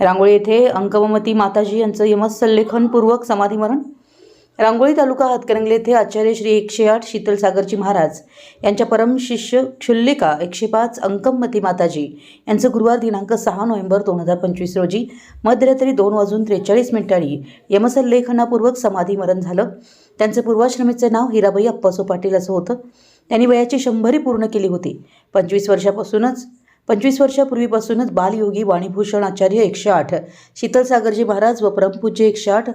रांगोळी येथे अंकमती माताजी यांचं यमसल्लेखनपूर्वक समाधीमरण. रांगोळी तालुका हातकरंगले येथे आचार्य श्री एकशे आठ शीतलसागरजी महाराज यांच्या परम शिष्य क्षुल्लिका एकशे पाच अंकमती माताजी यांचं गुरुवार दिनांक सहा नोव्हेंबर दोन हजार पंचवीस रोजी मध्यरात्री दोन वाजून त्रेचाळीस मिनिटांनी यमसल्लेखनापूर्वक समाधीमरण झालं. त्यांचं पूर्वाश्रमीचे नाव हिराबाई अप्पासो पाटील असं होतं. त्यांनी वयाची शंभरी पूर्ण केली होती. पंचवीस वर्षापासूनच पंचवीस वर्षापूर्वीपासूनच बालयोगी वाणीभूषण आचार्य एकशे आठ शीतलसागरजी महाराज व परमपूज्य एकशे आठ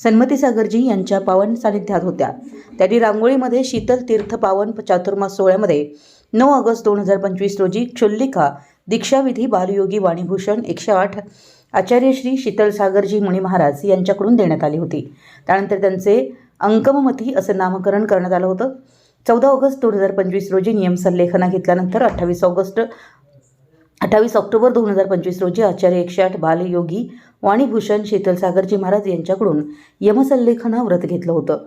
सन्मती सागरजी यांच्या पावन सानिध्यात होत्या. त्यांनी रांगोळीमध्ये शीतल तीर्थ पावन चातुर्मास सोहळ्यामध्ये नऊ ऑगस्ट दोन हजार पंचवीस रोजी क्षुल्लिका दीक्षाविधी बालयोगी वाणीभूषण एकशे आठ आचार्य श्री शीतल सागरजी मुनी महाराज यांच्याकडून देण्यात आली होती. त्यानंतर त्यांचे अंकममती असं नामकरण करण्यात आलं होतं. चौदा ऑगस्ट दोन हजार पंचवीस रोजी नियम संलेखना घेतल्यानंतर अठ्ठावीस ऑगस्ट अठ्ठावीस ऑक्टोबर दोन हजार पंचवीस रोजी आचार्य एकशे आठ बालयोगी वाणीभूषण शीतलसागरजी महाराज यांच्याकडून यमसल्लेखना व्रत घेतलं होतं.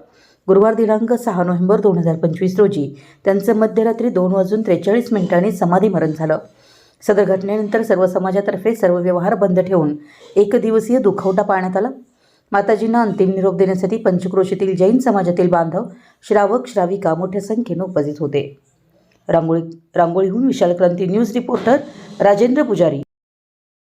गुरुवार दिनांक सहा नोव्हेंबर दोन हजार पंचवीस रोजी त्यांचं मध्यरात्री दोन वाजून त्रेचाळीस मिनिटांनी समाधीमरण झालं. सदर घटनेनंतर सर्व समाजातर्फे सर्व व्यवहार बंद ठेवून एक दिवसीय दुखवटा पाळण्यात आला. माताजींना अंतिम निरोप देण्यासाठी पंचक्रोशीतील जैन समाजातील बांधव श्रावक श्राविका मोठ्या संख्येनं उपस्थित होते. रांगोळी रांगोळीहून विशाल क्रांती न्यूज रिपोर्टर राजेंद्र पुजारी.